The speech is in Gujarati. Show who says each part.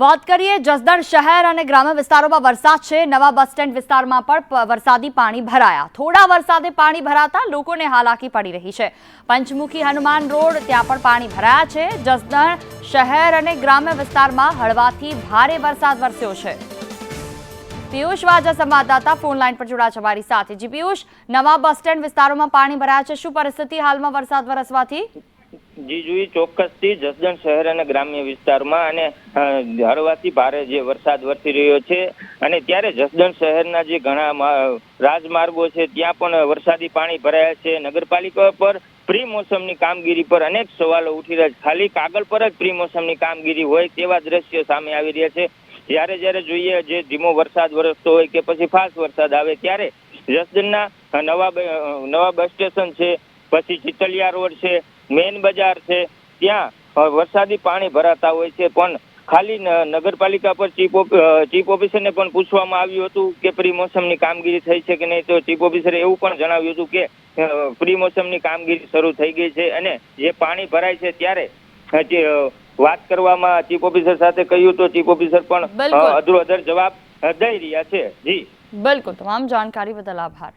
Speaker 1: વાત કરીએ જસદણ શહેર અને ગ્રામ્ય વિસ્તારોમાં વરસાદ છે. નવા બસ સ્ટેન્ડ વિસ્તારમાં પણ વરસાદી પાણી ભરાયા. થોડા વરસાદે પાણી ભરાતા લોકોને હાલાકી પડી રહી છે. પંચમુખી હનુમાન રોડ ત્યાં પણ પાણી ભરાયા છે. જસદણ શહેર અને ગ્રામ્ય વિસ્તારમાં હળવાથી ભારે વરસાદ વરસ્યો છે. પિયુષ વાજા સંવાદદાતા ફોન લાઈન પર જોડા છે અમારી સાથે. જી પિયુષ, નવા બસ સ્ટેન્ડ વિસ્તારોમાં પાણી ભરાયા છે. શું પરિસ્થિતિ હાલમાં વરસાદ વરસવાથી?
Speaker 2: જી જોઈ ચોક્કસથી જસદણ શહેર અને ગ્રામ્ય વિસ્તારમાં અને હળવાથી ભારે જે વરસાદ વરસી રહ્યો છે અને ત્યારે જસદણ શહેરના જે ઘણા રાજમાર્ગો છે ત્યાં પણ વરસાદી પાણી ભરાયા છે. નગરપાલિકા પર પ્રી મોસમની કામગીરી પર અનેક સવાલો ઉઠી રહ્યા છે. ખાલી કાગળ પર જ પ્રી મોસમની કામગીરી હોય તેવા દ્રશ્યો સામે આવી રહ્યા છે. જ્યારે જ્યારે જોઈએ જે ધીમો વરસાદ વરસતો હોય કે પછી ફાસ્ટ વરસાદ આવે ત્યારે જસદણના નવા નવા બસ સ્ટેશન છે, પછી ચિતલિયા રોડ છે મેન બજાર છે. ત્યાં વરસાદી પાણી ભરાતા હોય છે. પણ ખાલી નગરપાલિકા પર ચીફ ચીફ ઓફિસરને પણ પૂછવામાં આવ્યું હતું કે પ્રી મોસમની કામગીરી થઈ છે કે નહીં. તો ચીફ ઓફિસરે એવું પણ જણાવ્યું હતું કે પ્રી મોસમની કામગીરી શરૂ થઈ ગઈ છે અને જે પાણી ભરાય છે ત્યારે વાત કરવામાં ચીફ ઓફિસર સાથે કહ્યું તો ચીફ ઓફિસર પણ. અધરો અધર જવાબ દઈ રહ્યા છે. જી.
Speaker 1: બિલકુલ. તમામ જાણકારી બદલ આભાર.